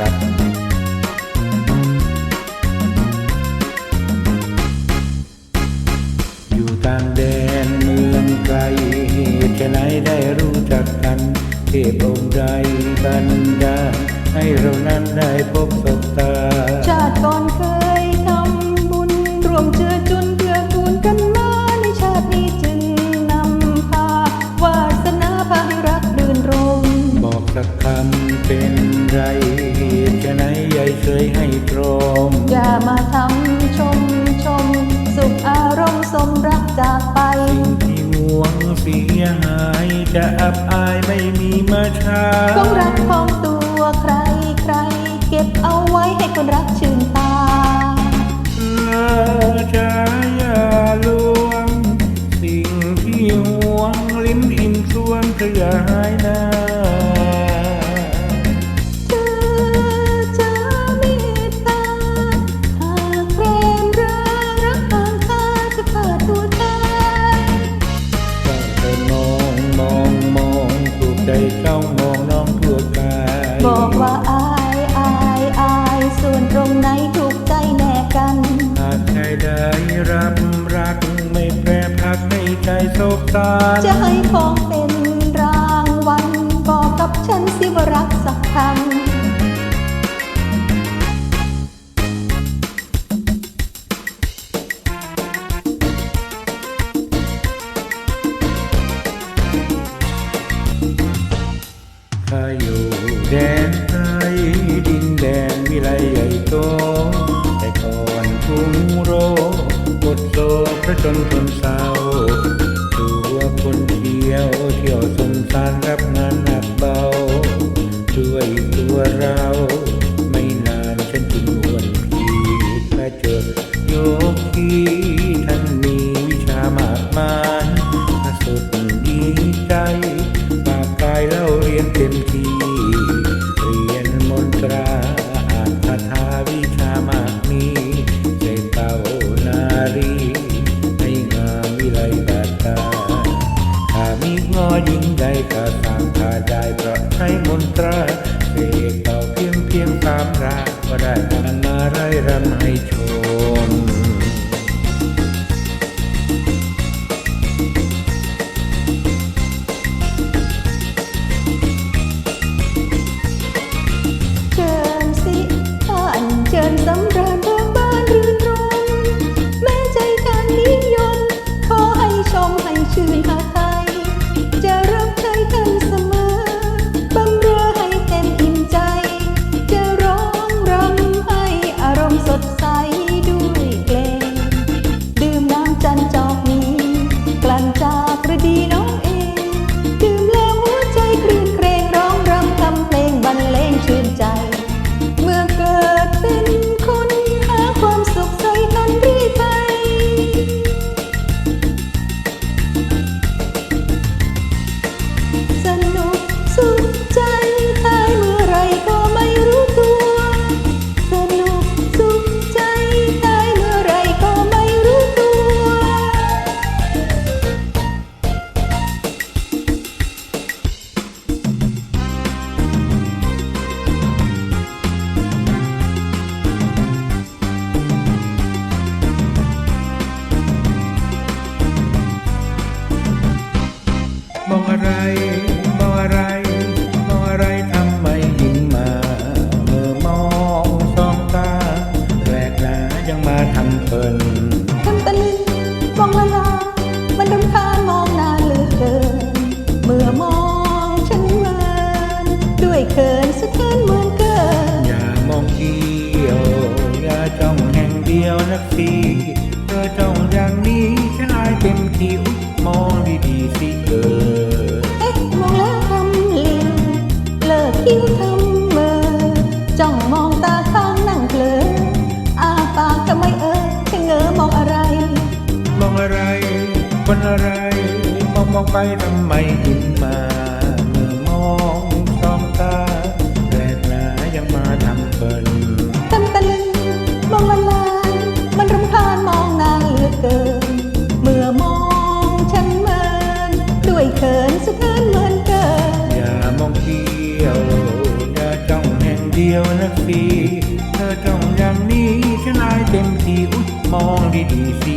นะครับ อยู่ต่างแดนเมืองไกลเหตุไฉนได้รู้จักกัน เทพองค์ใดบันดาลให้เรานั้นได้พบศบตา ชาติก่อนเคยทำบุญรวมเจือจุนเพื่อกูลกันมาในชาตินี้จึงนำพาวาสนาพาให้รักรื่นรมบอกสักคำเป็น เคยให้ตรม อย่ามาทำชมชม สุขอารมณ์สมรักจากไป สิ่งที่ห่วงเสียหาย จะอับอายไม่มีมาช้าของรักของตัวใครใคร เก็บเอาไว้ให้คนรักชื่นตาเออจะอย่าลวง สิ่งที่ห่วงลิ้นอินทรวงเธออย่าหายหน้า รงไหนถูกใจแน่กันหากใครได้รับรักไม่แปรพักให้ใจโศกตาจะให้ของเป็น จนคนเศร้าตัวคนเดียวเที่ยวสงสารรับงานหนักเบาด้วยตัวเรา เสกเต่าเพียงเพียงตามราก็ได้นานาไรรำให้ชม ไร มองมองไปทำไมถึงมา เมื่อมองสองตาแปลกหนายังมาทำเปินตันตะลึงมองละลายมันรำคาญมองนางเหลือเกิน เมื่อมองฉันเมินด้วยเขินสะเทือนเหมือนเกิน อย่ามองเที่ยวอย่าจ้องแห่งเดียวนะพีเธอจ้องอย่างนี้ฉันลายเต็มที่อุ๊ยมองดีๆสิ